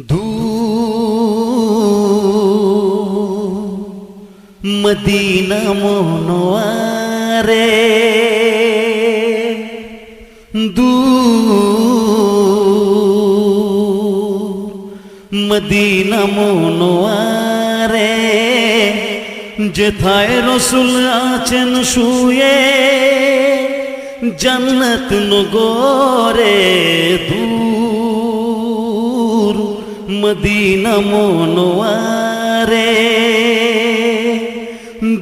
দু মদিনা মনোয়ারে দু মদিনা মনোয়ারে যেথায় রসুল আছেন শুয়ে জন্নত নগরে দূর মদিনা মনোয়ারে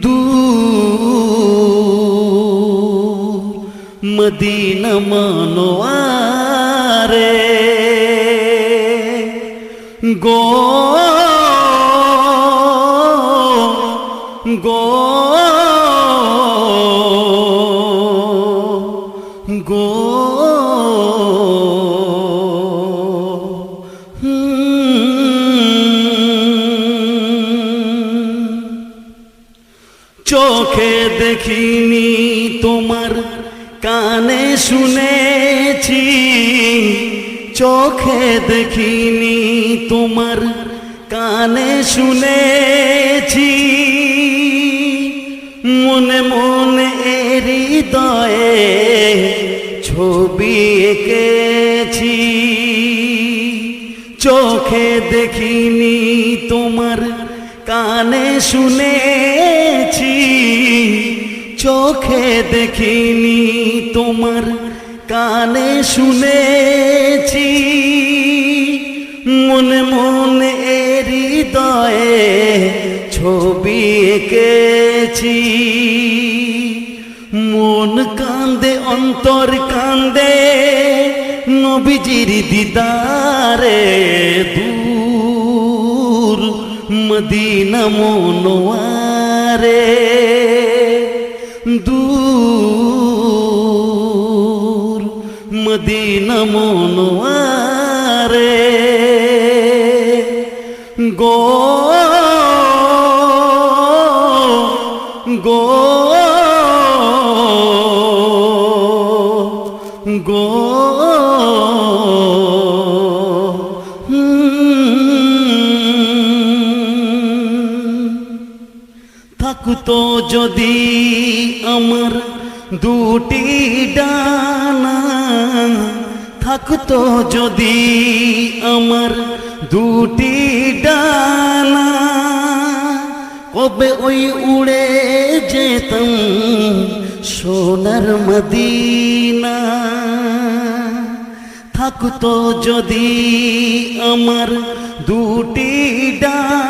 দু মদিনা মনোয়ারে গো চোখে দেখিনি, তোমার কানে শুনেছি। চোখে দেখিনি, তোমার কানে শুনেছি। মনে মনে হৃদয়ে ছবি এঁকেছি। চোখে দেখিনি, তোমার কানে শুনেছি, চোখে দেখিনি তোমার কানে শুনেছি। মনে মনে হৃদয়ে ছবি এঁকেছি। মন কান্দে, অন্তর কান্দে, নবীজির দিদারে দূর মদিনা মনোয়ারে দূর মদিনা মনোয়ারে গো গো গো থাকুতো যদি আমার দুটি ডানা থাকুতো যদি আমার দুটি ডানা। কবে ওই উড়ে যেতাম সোনার মদিনা। থাকতো যদি আমার দুটি ডানা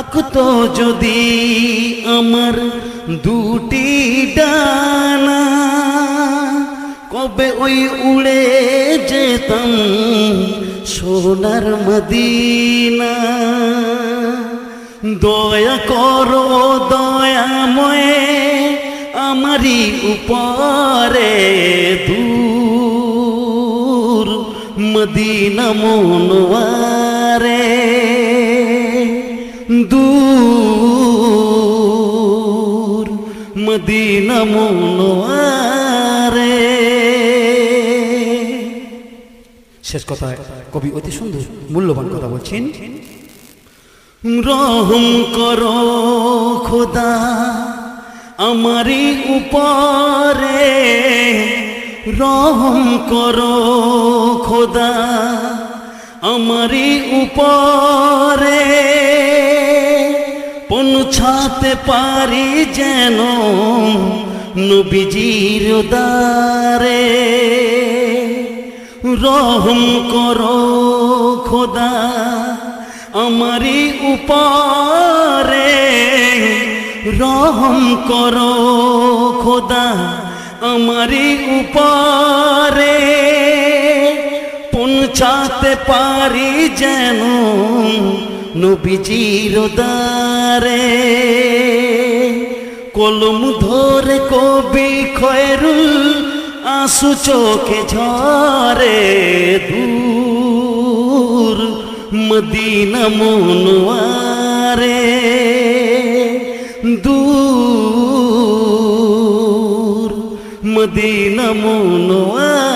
থাকতো যদি আমার দুটি ডানা, কবে ওই উড়ে যেতাম সোনার মদিনা? দয়া করো, দয়াময়, আমারই উপরে দূর মদিনা মনোয়ারে। দূর মদিনা মনোয়ারে শেষ কথায় কবি অতি সুন্দর, মূল্যবান কথা বলছেন। রহম করো খোদা আমারই উপরে, রহম করো খোদা আমারই উপরে। পৌঁছাতে পারি যেন নবীজির দারে। রহম করো খোদা আমারই উপরে। রহম করো খোদা আমারই উপরে। পৌঁছাতে পারি যেন নবীজির দারে কলম ধরে কবি খয়রুল আসু চোখে ঝরে দূর মদিনা মনোয়ারে দূর মদিনা মনোয়ারে